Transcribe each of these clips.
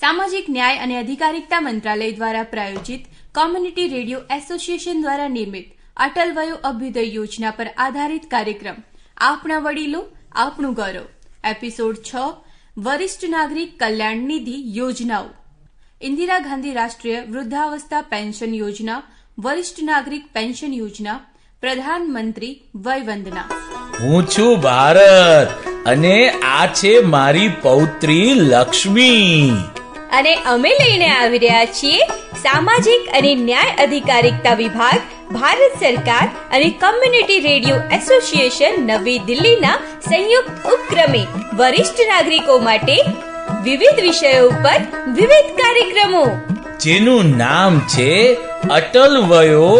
સામાજિક ન્યાય અને અધિકારિતા મંત્રાલય દ્વારા પ્રાયોજિત કોમ્યુનિટી રેડિયો એસોસિએશન દ્વારા નિર્મિત અટલ વયો અભ્યુદય યોજના પર આધારિત કાર્યક્રમ. આપણા વડીલો, આપણું ગૌરવ. એપિસોડ છ, વરિષ્ઠ નાગરિક કલ્યાણ નિધિ યોજનાઓ. ઇન્દિરા ગાંધી રાષ્ટ્રીય વૃદ્ધાવસ્થા પેન્શન યોજના, વરિષ્ઠ નાગરિક પેન્શન યોજના, પ્રધાનમંત્રી વયવંદના હું છું ભારત અને આ છે મારી પૌત્રી લક્ષ્મી. અને અમે લઈને આવી રહ્યા છીએ સામાજિક અને ન્યાય અધિકારિતા વિભાગ, ભારત સરકાર અને કમ્યુનિટી રેડિયો એસોસિએશન નવી દિલ્હીના સંયુક્ત ઉપક્રમે વરિષ્ઠ નાગરિકો માટે વિવિધ વિષયો ઉપર વિવિધ કાર્યક્રમો. જેનું નામ છે અટલ વયો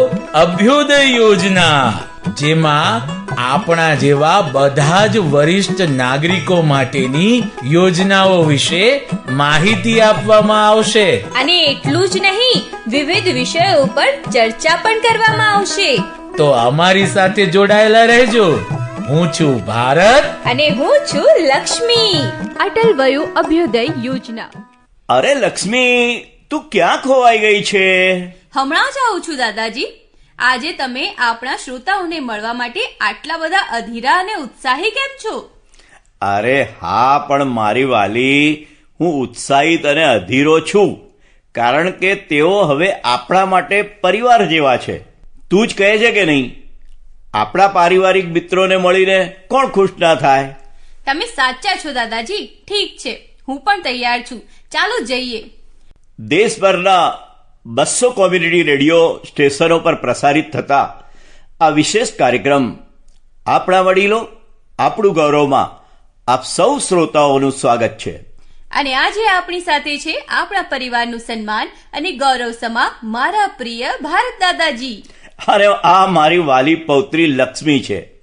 અભ્યુદય યોજના. જેમાં આપણા જેવા બધા જ વરિષ્ઠ નાગરિકો માટેની યોજનાઓ વિશે માહિતી આપવામાં આવશે. અને એટલું જ નહીં વિવિધ વિષયો ઉપર ચર્ચા પણ કરવામાં આવશે. તો અમારી સાથે જોડાયેલા રહેજો. હું છું ભારત. અને હું છું લક્ષ્મી. અટલ વયુ અભ્યુદય યોજના. અરે લક્ષ્મી તું ક્યાં ખોવાઈ ગઈ છે? હમણાં જ આવું છું દાદાજી. આજે તમે આપણા શ્રોતાઓને મળવા માટે આટલા બધા અધીરા અને ઉત્સાહી કેમ છો? અરે હા પણ મારી વાલી હું ઉત્સાહિત અને અધીરો છું કારણ કે તેઓ હવે આપણા માટે પરિવાર જેવા છે. તું જ કહે છે કે નહીં? આપણા પારિવારિક મિત્રોને મળીને કોણ ખુશ ના થાય? તમે સાચા છો દાદાજી. ઠીક છે. હું પણ તૈયાર છું. ચાલો જઈએ. દેશભરના બસો કોમ્યુનિટી રેડિયો સ્ટેશનો પર પ્રસારિત થતા આ વિશેષ કાર્યક્રમ આપણા વડીલો આપણું ગૌરવમાં આપ સૌ શ્રોતાઓનું સ્વાગત છે. અને આજે આપણી સાથે છે આપણા પરિવારનું સન્માન અને ગૌરવ સમા મારા પ્રિય ભારત દાદાજી. અરે આ મારી વાલી પૌત્રી લક્ષ્મી છે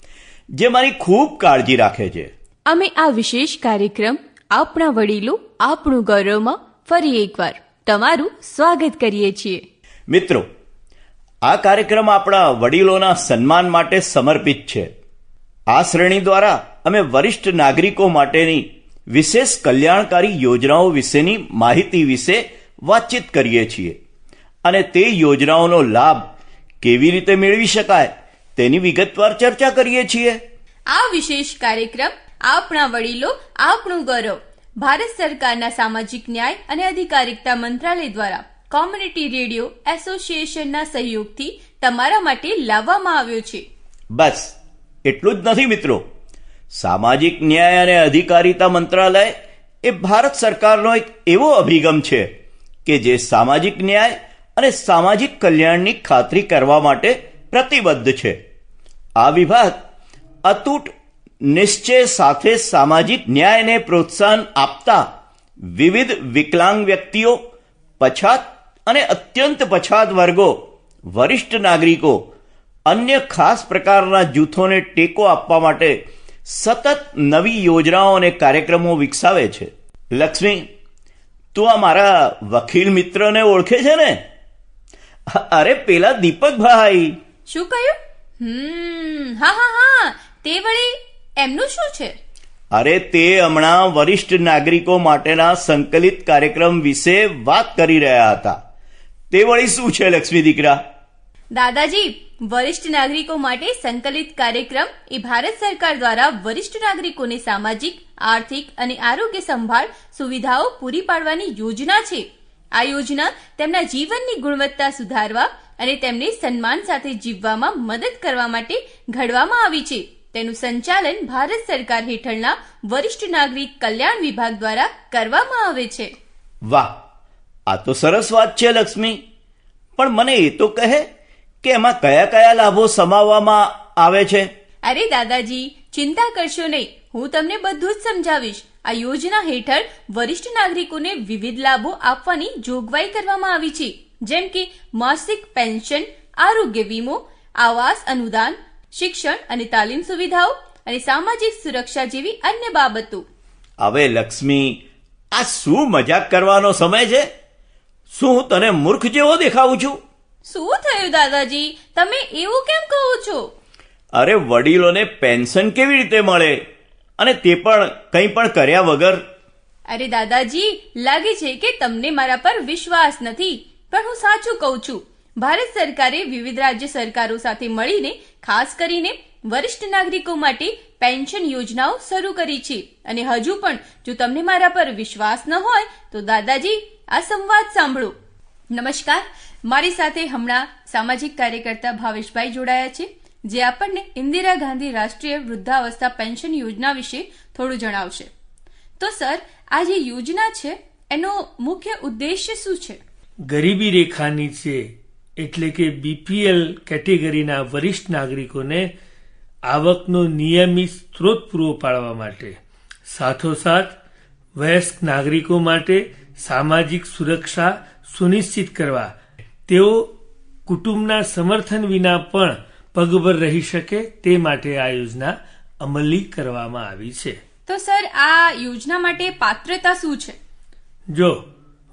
જે મારી ખૂબ કાળજી રાખે છે. અમે આ વિશેષ કાર્યક્રમ આપણા વડીલો આપણું ગૌરવમાં ફરી એકવાર તમારું સ્વાગત કરીએ છીએ. મિત્રો આ કાર્યક્રમ આપણા વડીલોના સન્માન માટે સમર્પિત છે. આ શ્રેણી દ્વારા અમે વરિષ્ઠ નાગરિકો માટેની વિશેષ કલ્યાણકારી યોજનાઓ વિશેની માહિતી વિશે વાતચીત કરીએ છીએ. અને તે યોજનાઓનો લાભ કેવી રીતે મેળવી શકાય તેની વિગતવાર ચર્ચા કરીએ છીએ. આ વિશેષ કાર્યક્રમ આપણા વડીલો આપણું ગૌરવ ભારત સરકારના સામાજિક ન્યાય અને અધિકારિકતા મંત્રાલય દ્વારા કોમ્યુનિટી રેડિયો એસોસિએશનના સહયોગથી તમારા માટે લાવવામાં આવ્યો છે. બસ, એટલું જ નથી મિત્રો. સામાજિક ન્યાય અને અધિકારિતા મંત્રાલય એ ભારત સરકારનો એક એવો અભિગમ છે કે જે સામાજિક ન્યાય અને સામાજિક કલ્યાણની ખાતરી કરવા માટે પ્રતિબદ્ધ છે. આ વિભાગ અતૂટ નિશ્ચય સાથે સામાજિક ન્યાયને પ્રોત્સાહન આપતા વિવિધ વિકલાંગ વ્યક્તિઓ, પછાત અને અત્યંત પછાત વર્ગો, વરિષ્ઠ નાગરિકો, અન્ય ખાસ પ્રકારના જૂથોને ટેકો આપવા માટે સતત નવી યોજનાઓ અને કાર્યક્રમો વિકસાવે છે. લક્ષ્મી, તું આ મારા વકીલ મિત્રને ઓળખે છે ને? અરે, પેલા દીપકભાઈ. શું કહ્યું? હમ, હા હા હા. તે વળી એમનું શું છે? અરે તે હમણાં વરિષ્ઠ નાગરિકો માટેના સંકલિત કાર્યક્રમ વિશે વાત કરી રહ્યા હતા. તે વળી શું છે લક્ષ્મી દીકરા? દાદાજી વરિષ્ઠ નાગરિકો માટે સંકલિત કાર્યક્રમ એ ભારત સરકાર દ્વારા વરિષ્ઠ નાગરિકોને સામાજિક આર્થિક અને આરોગ્ય સંભાળ સુવિધાઓ પૂરી પાડવાની યોજના છે. આ યોજના તેમના જીવનની ગુણવત્તા સુધારવા અને તેમને સન્માન સાથે જીવવામાં મદદ કરવા માટે ઘડવામાં આવી છે. તેનું સંચાલન ભારત સરકાર હેઠળના વરિષ્ઠ નાગરિક કલ્યાણ વિભાગ દ્વારા કરવામાં આવે છે. વાહ આ તો સરસ વાત છે લક્ષ્મી. પણ મને એ તો કહે કે એમાં કયા કયા લાભો સમાવવામાં આવે છે? અરે દાદાજી ચિંતા કરશો નહીં. હું તમને બધું જ સમજાવીશ. આ યોજના હેઠળ વરિષ્ઠ નાગરિકોને વિવિધ લાભો આપવાની જોગવાઈ કરવામાં આવી છે. જેમ કે માસિક પેન્શન આરોગ્ય વીમો આવાસ અનુદાન શિક્ષણ અને તાલીમ સુવિધાઓ અને સામાજિક સુરક્ષા જેવી અન્ય બાબતો. હવે લક્ષ્મી આ શું મજાક કરવાનો સમય છે? શું હું તને મૂર્ખ જેવો દેખાવું છું? શું થયું દાદાજી? તમે એવું કેમ કહો છો? અરે વડીલોને પેન્શન કેવી રીતે મળે? અને તે પણ કંઈ પણ કર્યા વગર? અરે દાદાજી લાગે છે કે તમને મારા પર વિશ્વાસ નથી પણ હું સાચું કહું છું. ભારત સરકારે વિવિધ રાજ્ય સરકારો સાથે મળીને, ખાસ કરીને વરિષ્ઠ નાગરિકો માટે પેન્શન યોજનાઓ શરૂ કરી છે. અને હજુ પણ, જો તમને મારા પર વિશ્વાસ ન હોય, તો દાદાજી, આ સંવાદ સાંભળો. નમસ્કાર. મારી સાથે હમણાં સામાજિક કાર્યકર્તા ભાવેશભાઈ જોડાયા છે, જે આપણને ઇન્દિરા ગાંધી રાષ્ટ્રીય વૃદ્ધાવસ્થા પેન્શન યોજના વિશે થોડું જણાવશે. તો સર, આ જે યોજના છે, એનો મુખ્ય ઉદ્દેશ્ય શું છે? ગરીબી રેખા નીચે એટલે કે બીપીએલ કેટેગરીના વરિષ્ઠ નાગરિકોને આવકનો નિયમિત સ્ત્રોત પૂરો પાડવા માટે સાથોસાથ વયસ્ક નાગરિકો માટે સામાજિક સુરક્ષા સુનિશ્ચિત કરવા તેઓ કુટુંબના સમર્થન વિના પણ પગભર રહી શકે તે માટે આ યોજના અમલી કરવામાં આવી છે. તો સર આ યોજના માટે પાત્રતા શું છે? જો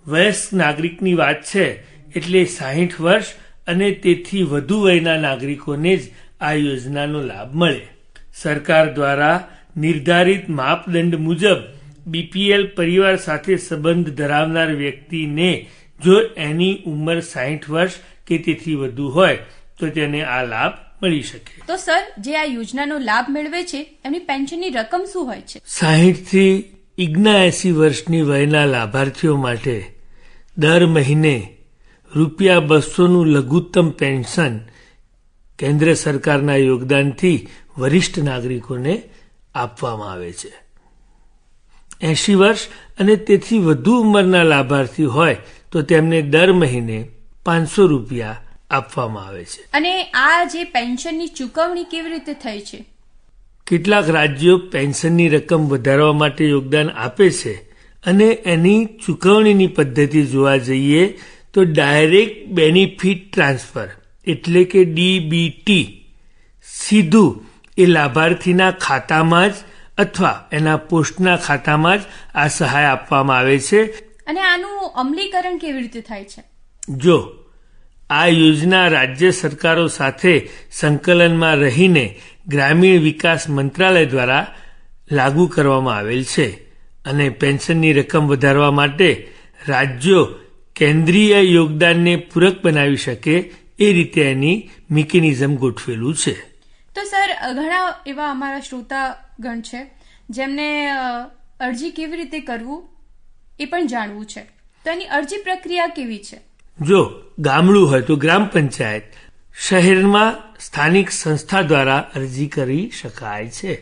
વયસ્ક નાગરિકની વાત છે એટલે સાહીઠ વર્ષ અને તેથી વધુ વયના નાગરિકોને જ આ યોજનાનો લાભ મળે. સરકાર દ્વારા નિર્ધારિત માપદંડ મુજબ બીપીએલ પરિવાર સાથે સંબંધ ધરાવનાર વ્યક્તિને જો એની ઉંમર સાહીઠ વર્ષ કે તેથી વધુ હોય તો તેને આ લાભ મળી શકે. તો સર જે આ યોજનાનો લાભ મેળવે છે એમની પેન્શનની રકમ શું હોય છે? સાહીઠથી ઇગ્નાએસી વર્ષની વયના લાભાર્થીઓ માટે દર મહિને રૂપિયા બસોનું લઘુત્તમ પેન્શન કેન્દ્ર સરકારના યોગદાનથી વરિષ્ઠ નાગરિકોને આપવામાં આવે છે. એંશી વર્ષ અને તેથી વધુ ઉંમરના લાભાર્થી હોય તો તેમને દર મહિને પાંચસો રૂપિયા આપવામાં આવે છે. અને આ જે પેન્શનની ચૂકવણી કેવી રીતે થઈ છે? કેટલાક રાજ્યો પેન્શનની રકમ વધારવા માટે યોગદાન આપે છે અને એની ચૂકવણીની પદ્ધતિ જોવા જઈએ તો ડાયરેક્ટ બેનિફિટ ટ્રાન્સફર એટલે કે ડીબીટી સીધું એ લાભાર્થીના ખાતામાં જ અથવા એના પોસ્ટના ખાતામાં જ આ સહાય આપવામાં આવે છે. અને આનું અમલીકરણ કેવી રીતે થાય છે? જો આ યોજના રાજ્ય સરકારો સાથે સંકલનમાં રહીને ગ્રામીણ વિકાસ મંત્રાલય દ્વારા લાગુ કરવામાં આવેલ છે અને પેન્શનની રકમ વધારવા માટે રાજ્યો કેન્દ્રીય યોગદાનને પૂરક બનાવી શકે એ રીતે એની મિકેનિઝમ ગોઠવેલું છે. તો સર ઘણા એવા અમારા શ્રોતાગણ છે જેમને અરજી કેવી રીતે કરવું એ પણ જાણવું છે. તો એની અરજી પ્રક્રિયા કેવી છે? જો ગામડું હોય તો ગ્રામ પંચાયત શહેરમાં સ્થાનિક સંસ્થા દ્વારા અરજી કરી શકાય છે.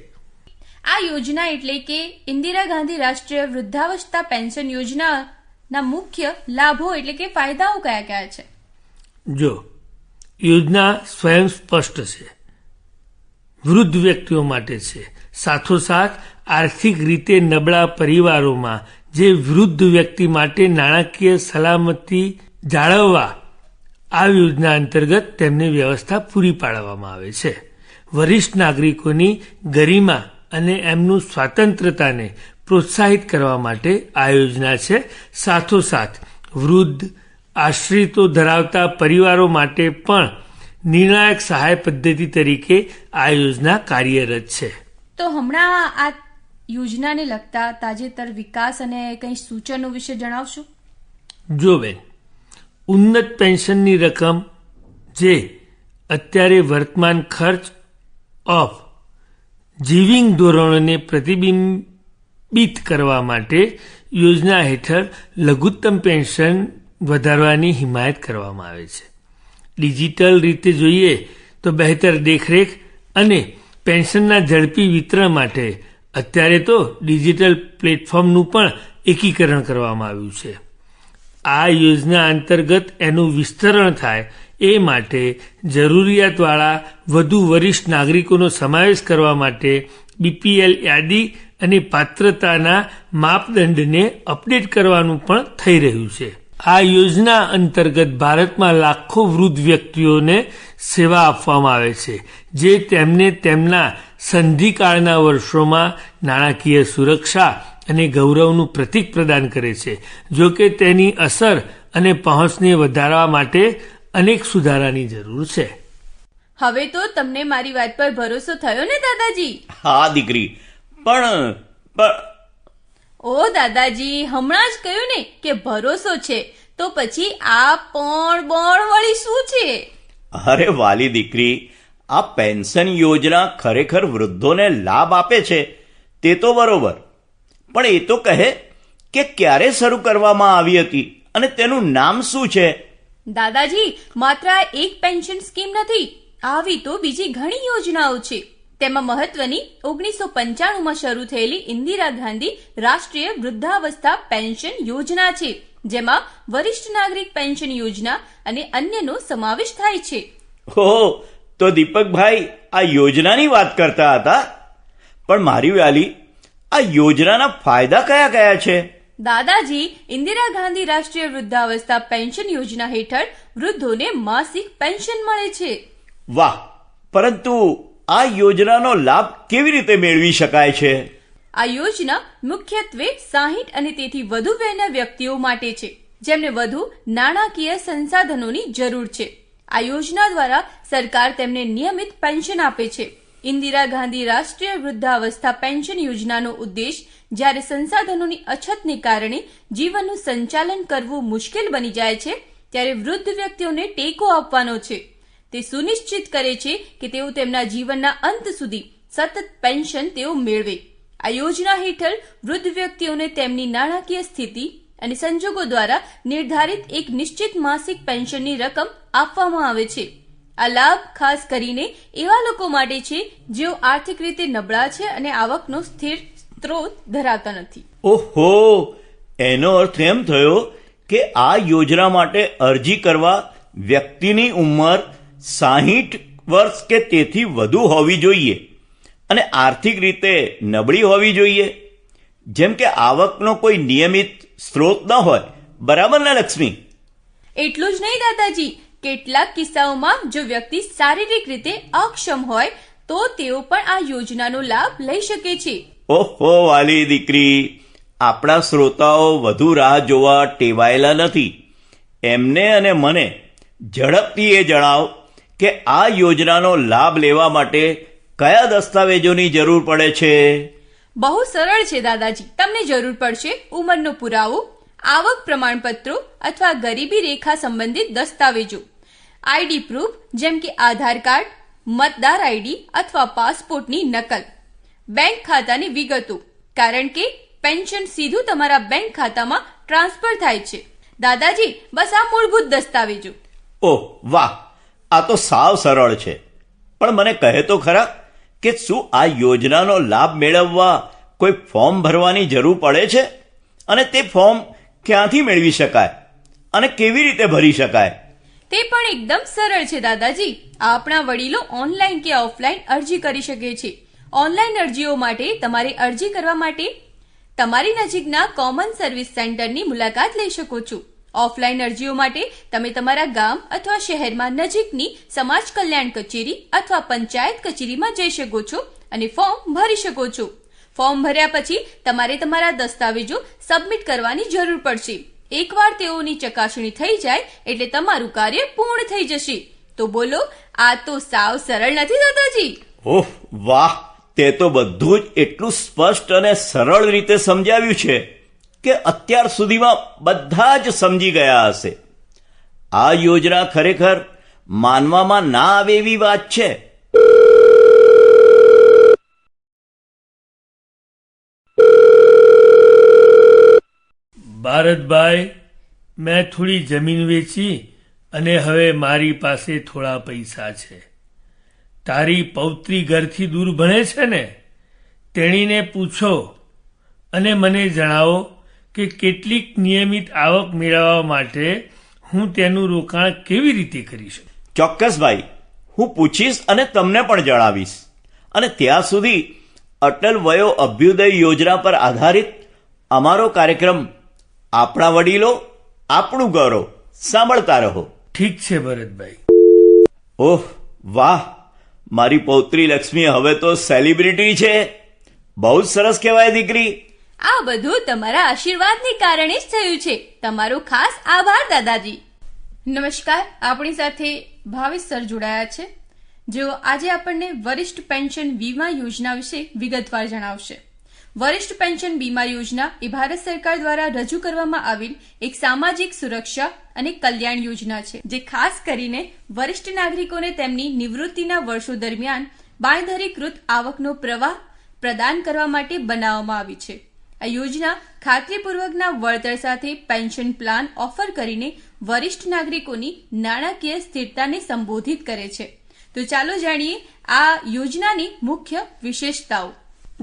આ યોજના એટલે કે ઇન્દિરા ગાંધી રાષ્ટ્રીય વૃદ્ધાવસ્થા પેન્શન યોજનાના મુખ્ય લાભો એટલે કે ફાયદાઓ કયા કયા છે? જો, યોજના સ્વયં સ્પષ્ટ છે. વૃદ્ધ વ્યક્તિઓ માટે છે. સાથોસાથ, આર્થિક રીતે નબળા પરિવારોમાં જે વૃદ્ધ વ્યક્તિ માટે નાણાકીય સલામતી જાળવવા આ યોજના અંતર્ગત તેમને વ્યવસ્થા પૂરી પાડવામાં આવે છે. વરિષ્ઠ નાગરિકોની ગરિમા અને એમનું સ્વાતંત્રતાને પ્રોત્સાહિત કરવા માટે આ યોજના છે. સાથોસાથ વૃદ્ધ આશ્રિતો ધરાવતા પરિવારો માટે પણ નિર્ણાયક સહાય પદ્ધતિ તરીકે આ યોજના કાર્યરત છે. તો હમણાં આ યોજનાને લગતા તાજેતર વિકાસ અને કંઈ સૂચનો વિશે જણાવશો? જો બેન ઉન્નત પેન્શનની રકમ જે અત્યારે વર્તમાન ખર્ચ ઓફ જીવિંગ ધોરણોને પ્રતિબિંબિત કરવા માટે યોજના હેઠળ લઘુત્તમ પેન્શન વધારવાની હિમાયત કરવામાં આવે છે. ડિજિટલ રીતે જોઈએ તો બહેતર દેખરેખ અને પેન્શનના ઝડપી વિતરણ માટે અત્યારે તો ડિજિટલ પ્લેટફોર્મનું પણ એકીકરણ કરવામાં આવ્યું છે. આ યોજના અંતર્ગત એનું વિસ્તરણ થાય એ માટે જરૂરિયાતવાળા વધુ વરિષ્ઠ નાગરિકોનો સમાવેશ કરવા માટે બીપીએલ યાદી અને પાત્રતાના માપદંડને અપડેટ કરવાનું પણ થઈ રહ્યું છે. આ યોજના અંતર્ગત ભારતમાં લાખો વૃદ્ધ વ્યક્તિઓને સેવા આપવામાં આવે છે, જે તેમને તેમના સંધિકાળના વર્ષોમાં નાણાકીય સુરક્ષા અને ગૌરવનું પ્રતીક પ્રદાન કરે છે, જો કે તેની અસર અને પહોંચને વધારવા માટે અનેક સુધારાની જરૂર છે. હવે તો તમને મારી વાત પર ભરોસો થયો ને દાદાજી? હા દીકરી. પણ પણ ઓ દાદાજી હમણાં જ કહ્યું ને કે ભરોસો છે તો પછી આ પણ બોણ વળી શું છે? અરે વાલી દીકરી આ પેન્શન યોજના ખરેખર વૃદ્ધોને લાભ આપે છે તે તો બરોબર. પણ એ તો કહે કે ક્યારે શરૂ કરવામાં આવી હતી અને તેનું નામ શું છે? દાદાજી માત્ર આ એક પેન્શન સ્કીમ નથી આવી તો બીજી ઘણી યોજનાઓ છે. તેમાં મહત્વની ઓગણીસો પંચાણુંમાં શરૂ થયેલી ઇન્દિરા ગાંધી રાષ્ટ્રીય વૃદ્ધાવસ્થા પેન્શન યોજના છે જેમાં વરિષ્ઠ નાગરિક પેન્શન યોજના અને અન્યનો સમાવેશ થાય છે. હો તો દીપકભાઈ આ યોજનાની વાત કરતા હતા? પણ મારી વ્યાલી આ યોજનાના ફાયદા કયા કયા છે? દાદાજી ઇન્દિરા ગાંધી રાષ્ટ્રીય વૃદ્ધાવસ્થા પેન્શન યોજના હેઠળ વૃદ્ધોને માસિક પેન્શન મળે છે. વાહ, પરંતુ આ યોજનાનો લાભ કેવી રીતે મેળવી શકાય છે? આ યોજના મુખ્યત્વે સાહીઠ અને તેથી વધુ વયના વ્યક્તિઓ માટે છે, જેમને વધુ નાણાકીય સંસાધનોની જરૂર છે. આ યોજના દ્વારા સરકાર તેમને નિયમિત પેન્શન આપે છે. ઇન્દિરા ગાંધી રાષ્ટ્રીય વૃદ્ધાવસ્થા પેન્શન યોજનાનો ઉદ્દેશ જ્યારે સંસાધનોની અછતને કારણે જીવનનું સંચાલન કરવું મુશ્કેલ બની જાય છે, ત્યારે વૃદ્ધ વ્યક્તિઓને ટેકો આપવાનો છે. તે સુનિશ્ચિત કરે છે કે તેઓ તેમના જીવનના અંત સુધી સતત પેન્શન તેઓ મેળવે. આ યોજના હેઠળ વૃદ્ધ વ્યક્તિઓને તેમની નાણાકીય સ્થિતિ અને સંજોગો દ્વારા નિર્ધારિત એક નિશ્ચિત માસિક પેન્શનની રકમ આપવામાં આવે છે. આ લાભ ખાસ કરીને એવા લોકો માટે છે જેઓ આર્થિક રીતે નબળા છે અને આવકનો સ્થિર સ્ત્રોત ધરાવતા નથી. ઓહો! એનો અર્થ એમ થયો કે આ યોજના માટે અરજી કરવા વ્યક્તિની ઉંમર સાહીઠ વર્ષ કે તેથી વધુ હોવી જોઈએ અને આર્થિક રીતે નબળી હોવી જોઈએ. જેમ કે આવકનો કોઈ નિયમિત સ્ત્રોત ન હોય. બરાબર ને લક્ષ્મી? એટલું જ નહીં દાદાજી. કેટલાક કિસ્સાઓમાં જો વ્યક્તિ શારીરિક રીતે અક્ષમ હોય તો તેઓ પણ આ યોજનાનો લાભ લઈ શકે છે. ઓહો વાલી દીકરી. આપણા શ્રોતાઓ વધુ રાહ જોવા ટેવાયેલા નથી. એમને અને મને ઝડપથી એ જણાવ. કે આ યોજનાનો લાભ લેવા માટે કયા દસ્તાવેજોની જરૂર પડે છે? બહુ સરળ છે દાદાજી. તમને જરૂર પડશે ઉંમરનો પુરાવો આવક પ્રમાણપત્રો અથવા ગરીબી રેખા સંબંધિત દસ્તાવેજો. આઈડી પ્રૂફ જેમ કે આધાર કાર્ડ મતદાર આઈડી અથવા પાસપોર્ટની નકલ. બેંક ખાતાની વિગતો કારણ કે પેન્શન સીધું તમારા બેંક ખાતામાં ટ્રાન્સફર થાય છે. દાદાજી બસ આ મૂળભૂત દસ્તાવેજો. ઓહ વાહ. આ તો સાવ સરળ છે. પણ મને કહે તો ખરા કે શું આ યોજનાનો લાભ મેળવવા કોઈ ફોર્મ ભરવાની જરૂર પડે છે? અને તે ફોર્મ ક્યાંથી મેળવી શકાય? અને કેવી રીતે ભરી શકાય? તે પણ એકદમ સરળ છે, દાદાજી. આપણા વડીલો ઓનલાઈન કે ઓફલાઈન અરજી કરી શકે છે. ઓનલાઈન અરજીઓ માટે તમારે અરજી કરવા માટે તમારી નજીકના કોમન સર્વિસ સેન્ટરની મુલાકાત લઈ શકો છો. ઓફલાઈન અરજીઓ માટે તમે તમારા ગામ અથવા શહેરમાં નજીકની સમાજ કલ્યાણ કચેરી અથવા પંચાયત કચેરીમાં જઈ શકો છો અને ફોર્મ ભરી શકો છો. ફોર્મ ભર્યા પછી તમારે તમારા દસ્તાવેજો સબમિટ કરવાની જરૂર પડશે. એકવાર તેઓની ચકાસણી થઈ જાય એટલે તમારું કાર્ય પૂર્ણ થઈ જશે. તો બોલો, આ તો સાવ સરળ નથી દાદાજી. ઓહ વાહ, તે તો બધું જ એટલું સ્પષ્ટ અને સરળ રીતે સમજાવ્યું છે. કે અત્યાર સુધીમાં બધા જ સમજી ગયા હશે. આ યોજના ખરેખર માનવામાં ના આવે એવી વાત છે. ભારતભાઈ મેં થોડી જમીન વેચી અને હવે મારી પાસે થોડા પૈસા છે. તારી પૌત્રી ઘરથી દૂર ભણે છે ને? તેણીને પૂછો અને મને જણાવો કે કેટલીક નિયમિત આવક મેળવવા માટે હું તેનું રોકાણ કેવી રીતે કરી શકું? ચોક્કસ ભાઈ. હું પૂછીશ અને તમને પણ જણાવીશ. અને ત્યાં સુધી અટલ વયો અભ્યુદય યોજના પર આધારિત અમારો કાર્યક્રમ આપણા વડીલો આપણું ગૌરવ સાંભળતા રહો. ઠીક છે ભરતભાઈ. ઓહ વાહ. મારી પૌત્રી લક્ષ્મી હવે તો સેલિબ્રિટી છે. બહુ જ સરસ કહેવાય દીકરી. આ બધું તમારા આશીર્વાદને કારણે જ થયું છે. તમારો ખાસ આભાર, દાદાજી. નમસ્કાર. આપણી સાથે ભાવેશ સર જોડાયા છે. જેઓ આજે આપણને વરિષ્ઠ પેન્શન વીમા યોજના વિશે વિગતવાર જણાવશે. વરિષ્ઠ પેન્શન વીમા યોજના એ ભારત સરકાર દ્વારા રજૂ કરવામાં આવેલ એક સામાજિક સુરક્ષા અને કલ્યાણ યોજના છે, જે ખાસ કરીને વરિષ્ઠ નાગરિકોને તેમની નિવૃત્તિના વર્ષો દરમિયાન બાંયધરીકૃત આવકનો પ્રવાહ પ્રદાન કરવા માટે બનાવવામાં આવી છે. આ યોજના ખાતરીપૂર્વકના વળતર સાથે પેન્શન પ્લાન ઓફર કરીને વરિષ્ઠ નાગરિકોની નાણાકીય સ્થિરતાને સંબોધિત કરે છે. તો ચાલો જાણીએ આ યોજનાની મુખ્ય વિશેષતાઓ.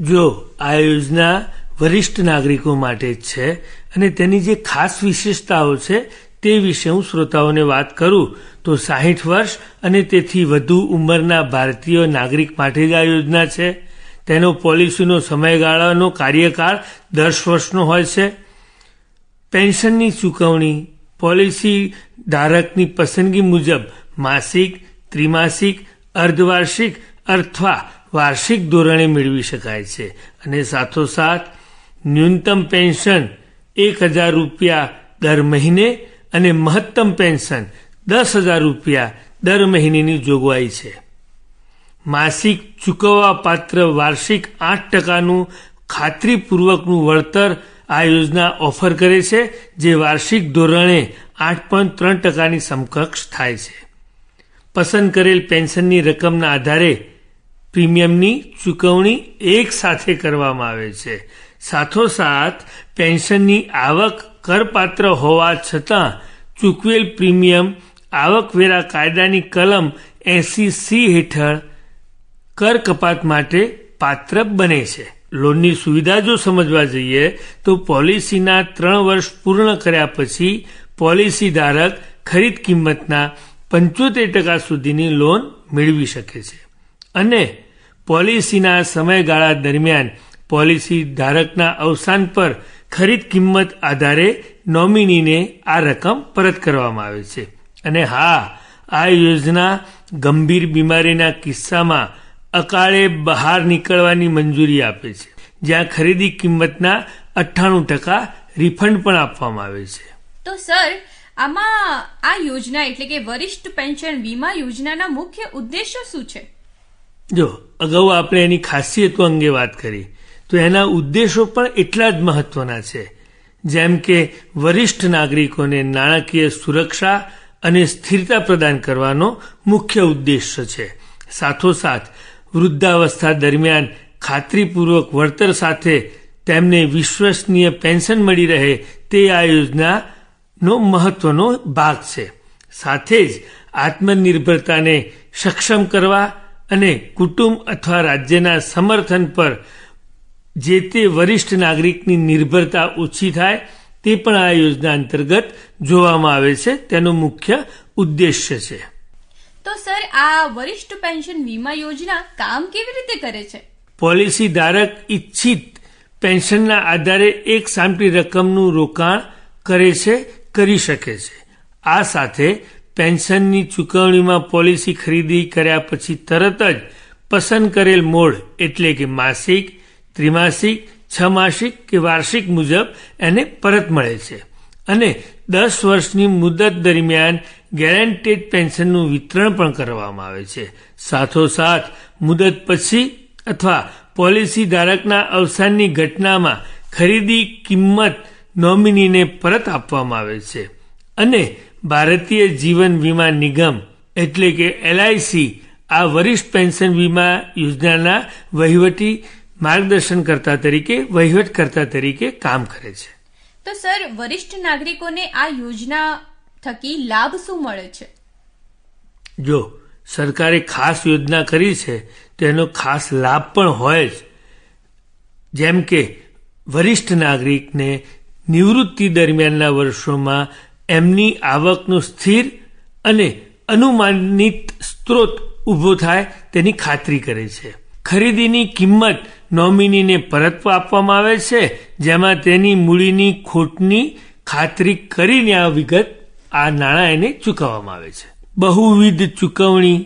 જો આ યોજના વરિષ્ઠ નાગરિકો માટે જ છે અને તેની જે ખાસ વિશેષતાઓ છે તે વિશે હું શ્રોતાઓને વાત કરું, તો સાહીઠ વર્ષ અને તેથી વધુ ઉંમરના ભારતીય નાગરિક માટે જ આ યોજના છે. તેનો પોલિસીનો સમયગાળાનો કાર્યકાળ દસ વર્ષનો હોય છે. પેન્શનની ચૂકવણી, પોલિસી ધારકની પસંદગી મુજબ માસિક, ત્રિમાસિક, અર્ધવાર્ષિક અથવા વાર્ષિક ધોરણે મેળવી શકાય છે. અને સાથોસાથ ન્યૂનતમ પેન્શન એક હજાર રૂપિયા દર મહિને અને મહત્તમ પેન્શન દસ હજાર રૂપિયા દર મહિનેની જોગવાઈ છે. માસિક ચૂકવવા પાત્ર વાર્ષિક આઠ ટકાનું ખાતરીપૂર્વકનું વળતર આ યોજના ઓફર કરે છે, જે વાર્ષિક ધોરણે આઠ પોઈન્ટ ત્રણ ટકાની સમકક્ષ થાય છે. પસંદ કરેલ પેન્શનની રકમના આધારે પ્રીમિયમની ચૂકવણી એક સાથે કરવામાં આવે છે. સાથોસાથ, પેન્શનની આવક કરપાત્ર હોવા છતાં ચૂકવેલ પ્રીમિયમ આવકવેરા કાયદાની કલમ એસી સી હેઠળ કર કપાત માટે પાત્ર બને છે. લોનની સુવિધા જો સમજવા જઈએ, તો પોલિસીના ત્રણ વર્ષ પૂર્ણ કર્યા પછી પોલિસી ધારક ખરીદ કિંમતના પંચોતેર ટકા સુધીની લોન મેળવી શકે છે. અને પોલિસીના સમયગાળા દરમિયાન પોલિસી ધારકના અવસાન પર ખરીદ કિંમત આધારે નોમિનીને આ રકમ પરત કરવામાં આવે છે. અને હા, આ યોજના ગંભીર બીમારીના કિસ્સામાં અકાળે બહાર નીકળવાની મંજૂરી આપે છે. જ્યાં ખરીદી કિંમતના અઠ્ઠાણું ટકા રિફંડ પણ આપવામાં આવે છે. તો સર આમાં આ યોજના એટલે કે વરિષ્ઠ પેન્શન વીમા યોજનાના મુખ્ય ઉદ્દેશ્ય શું છે? જો અગાઉ આપણે એની ખાસિયતો અંગે વાત કરી તો એના ઉદ્દેશો પણ એટલા જ મહત્વના છે. જેમ કે વરિષ્ઠ નાગરિકોને નાણાકીય સુરક્ષા અને સ્થિરતા પ્રદાન કરવાનો મુખ્ય ઉદ્દેશ્ય છે. સાથોસાથ વૃદ્ધાવસ્થા દરમિયાન ખાતરીપૂર્વક વળતર સાથે તેમને વિશ્વસનીય પેન્શન મળી રહે તે આ યોજનાનો મહત્વનો ભાગ છે. સાથે જ આત્મનિર્ભરતાને સક્ષમ કરવા અને કુટુંબ અથવા રાજ્યના સમર્થન પર જે તે વરિષ્ઠ નાગરિકની નિર્ભરતા ઓછી થાય તે પણ આ યોજના અંતર્ગત જોવામાં આવે છે. તેનો મુખ્ય ઉદ્દેશ્ય છે. તો સર, આ વરિષ્ઠ પેન્શન વીમા યોજના કામ કેવી રીતે કરે છે? પોલિસી ધારક ઈચ્છિત પેન્શનના આધારે એક સામટી રકમનું રોકાણ કરે છે, કરી શકે છે. આ સાથે પેન્શનની ચૂકવણીમાં પોલિસી ખરીદી કર્યા પછી તરત જ પસંદ કરેલ મોડ એટલે કે માસિક, ત્રિમાસિક, છમાસિક કે વાર્ષિક મુજબ એને પરત મળે છે. અને દસ વર્ષની મુદત દરમિયાન ગેરંટેડ પેન્શનનું વિતરણ પણ કરવામાં આવે છે. સાથોસાથ, મુદત પછી અથવા પોલિસી ધારકના અવસાનની ઘટનામાં ખરીદી કિંમત નોમિનીને પરત આપવામાં આવે છે. અને ભારતીય જીવન વીમા નિગમ એટલે કે એલઆઈસી આ વરિષ્ઠ પેન્શન વીમા યોજનાના વહીવટી માર્ગદર્શનકર્તા તરીકે, વહીવટકર્તા તરીકે કામ કરે છે. તો સર, વરિષ્ઠ નાગરિકોને આ યોજના થકી લાભ શું મળે છે? જો સરકારે ખાસ યોજના કરી છે તેનો ખાસ લાભ પણ હોય જ. જેમ કે વરિષ્ઠ નાગરિકને નિવૃત્તિ દરમિયાનના વર્ષોમાં એમની આવકનું સ્થિર અને અનુમાનિત સ્ત્રોત ઊભો થાય તેની ખાતરી કરે છે. ખરીદીની કિંમત નોમિનીને પરત આપવામાં આવે છે, જેમાં તેની મૂડીની ખોટની ખાતરી કરીને આ વિગત આ નાણાં એને ચૂકવવામાં આવે છે. બહુવિધ ચૂકવણી,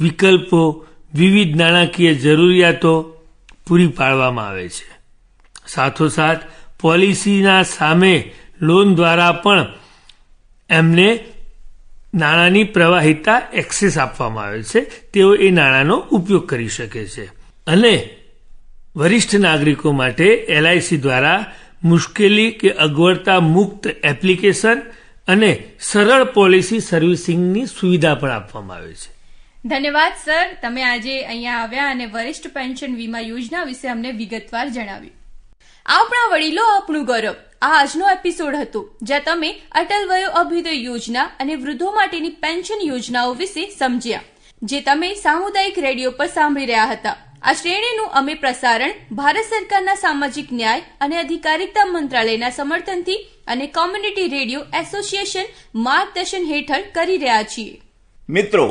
વિકલ્પો, વિવિધ નાણાકીય જરૂરિયાતો પૂરી પાડવામાં આવે છે. સાથોસાથ, પોલિસીના સામે લોન દ્વારા પણ એમને નાણાંની પ્રવાહિતા એક્સેસ આપવામાં આવે છે. તેઓ એ નાણાંનો ઉપયોગ કરી શકે છે. અને વરિષ્ઠ નાગરિકો માટે એલઆઈસી દ્વારા મુશ્કેલી કે અગવડતા મુક્ત એપ્લિકેશન અને સરળ પોલિસી સર્વિસિંગની સુવિધા પણ આપવામાં આવે છે. ધન્યવાદ, સર. તમે આજે અહીંયા આવ્યા અને વરિષ્ઠ પેન્શન વીમા યોજના વિશે અમને વિગતવાર જણાવ્યું. આપણા વડીલો આપણું ગૌરવ. આ આજનો એપિસોડ હતો, જ્યાં તમે અટલ વયો અભ્યુદય યોજના અને વૃદ્ધો માટેની પેન્શન યોજનાઓ વિશે સમજ્યા, જે તમે સામુદાયિક રેડિયો પર સાંભળી રહ્યા હતા. આ શ્રેણીનું અમે પ્રસારણ ભારત સરકારના સામાજિક ન્યાય અને અધિકારિતા મંત્રાલયના સમર્થનથી અને કોમ્યુનિટી રેડિયો એસોસિએશન માર્ગદર્શન હેઠળ કરી રહ્યા છીએ. મિત્રો,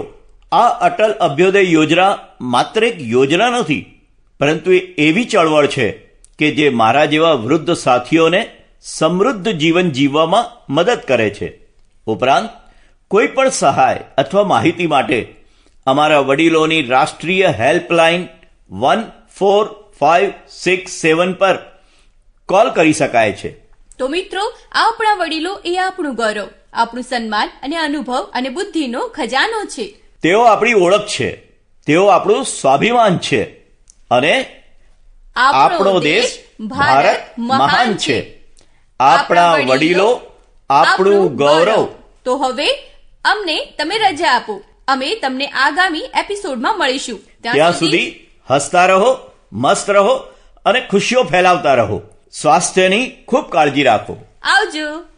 આ અટલ અભ્યોદય યોજના માત્ર એક યોજના નથી, પરંતુ એ એવી ચળવળ છે કે જે મારા જેવા વૃદ્ધ સાથીઓને સમૃદ્ધ જીવન જીવવામાં મદદ કરે છે. ઉપરાંત, કોઈ પણ સહાય અથવા માહિતી માટે અમારા વડીલોની રાષ્ટ્રીય helpline one four five six seven પર કોલ કરી શકાય છે. તો મિત્રો આપણા વડીલો એ આપણું ગૌરવ આપણું સન્માન અને અનુભવ અને બુદ્ધિનો ખજાનો છે. તેઓ આપણી ઓળખ છે. તેઓ આપણું સ્વાભિમાન છે. અને આપણો દેશ ભારત મહાન છે. આપણા વડીલો આપણું ગૌરવ. તો હવે અમને તમે રજા આપો. અમે તમને આગામી એપિસોડમાં મળીશું. ત્યાં સુધી હસતા રહો મસ્ત રહો અને ખુશીઓ ફેલાવતા રહો. સ્વાસ્થ્યની ખૂબ કાળજી રાખો. આવજો.